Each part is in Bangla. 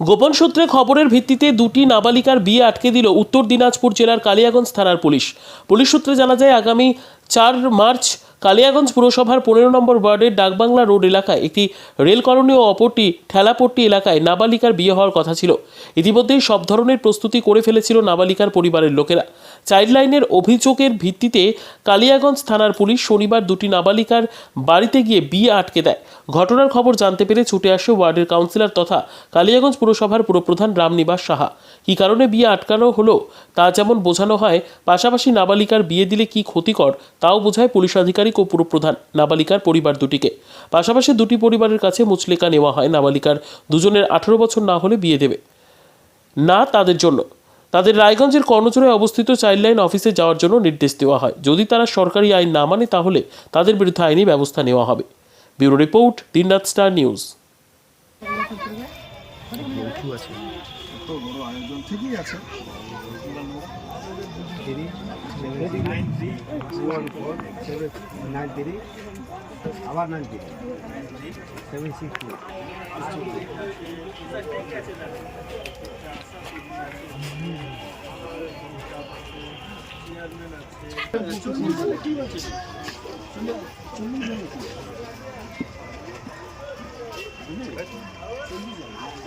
গোপন সূত্রে খবরের ভিত্তিতে দুটি নাবালিকার বিয়ে আটকে দিল উত্তর দিনাজপুর জেলার কালিয়াগঞ্জ থানার পুলিশ। পুলিশ সূত্রে জানা যায়, আগামী চার মার্চ কালিয়াগঞ্জ পুরসভার পনেরো নম্বর ওয়ার্ডের ডাকবাংলা রোড এলাকায় একটি রেল কলোনি ও অপরটি ঠেলাপট্টি এলাকায় নাবালিকার বিয়ে হওয়ার কথা ছিল। ইতিমধ্যেই সব ধরনের প্রস্তুতি করে ফেলেছিল নাবালিকার পরিবারের লোকেরা। চাইল্ড লাইনের অভিযোগের ভিত্তিতে কালিয়াগঞ্জ থানার পুলিশ শনিবার দুটি নাবালিকার বাড়িতে গিয়ে বিয়ে আটকে দেয়। ঘটনার খবর জানতে পেরে ছুটে আসে ওয়ার্ডের কাউন্সিলর তথা কালিয়াগঞ্জ পুরসভার পুরপ্রধান রামনিবাস সাহা। কী কারণে বিয়ে আটকানো হলো, তা যেমন বোঝানো হয়, পাশাপাশি নাবালিকার বিয়ে দিলে কি ক্ষতিকর, তাও বোঝায় পুলিশ আধিকারিক ও পুরপ্রধান নাবালিকার পরিবার দুটিকে। পাশাপাশি দুটি পরিবারের কাছে মুচলেকা নেওয়া হয় নাবালিকার দুজনের আঠারো বছর না হলে বিয়ে দেবে। না তাদের জন্য। তাদের রায়গঞ্জের কর্ণচূড়ে অবস্থিত চাইল্ড লাইন অফিসে যাওয়ার জন্য নির্দেশ দেওয়া হয়। যদি তারা সরকারি আইন না মানে তাহলে তাদের বিরুদ্ধে আইনি ব্যবস্থা নেওয়া হবে। Bureau report, Dinraat star news. তো বড় আয়োজন ঠিকই আছে নাইন থ্রি আবার nine three seven six two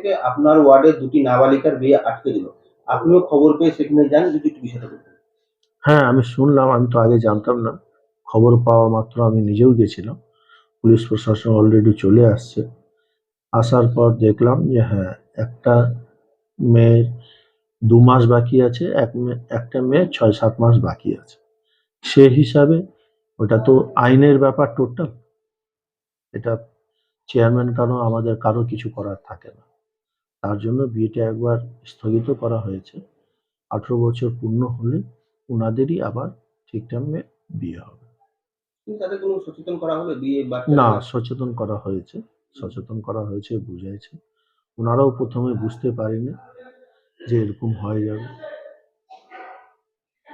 থেকে আপনার ওয়ার্ডে দুটি নাবালিকার বিয়ে আটকে দিল। আপনিও খবর পেয়ে সেখানে যান, যদি একটু বিষয়টা বলতেন। হ্যাঁ আমি শুনলাম, আমি তো আগে জানতাম না। খবর পাওয়া মাত্র আমি নিজেও গেছিলাম। পুলিশ প্রশাসন অলরেডি চলে আসছে। আসার পর দেখলাম যে হ্যাঁ একটা মেয়ের দু মাস বাকি আছে, এক মেয়ে একটা মেয়ে ছয় সাত মাস বাকি আছে। সে হিসাবে ওটা তো আইনের ব্যাপার টোটাল এটা চেয়ারম্যান কারও আমাদের কারও কিছু করার থাকে না। তার জন্য বিয়েটা একবার স্থগিত করা হয়েছে। আঠেরো বছর পূর্ণ হলে ওনাদেরই আবার ঠিক টাইমে বিয়ে হবে না সচেতন করা হয়েছে। সচেতন করা হয়েছে বুঝাইছে। ওনারাও প্রথমে বুঝতে পারেনি যে এরকম হয়ে যাবে।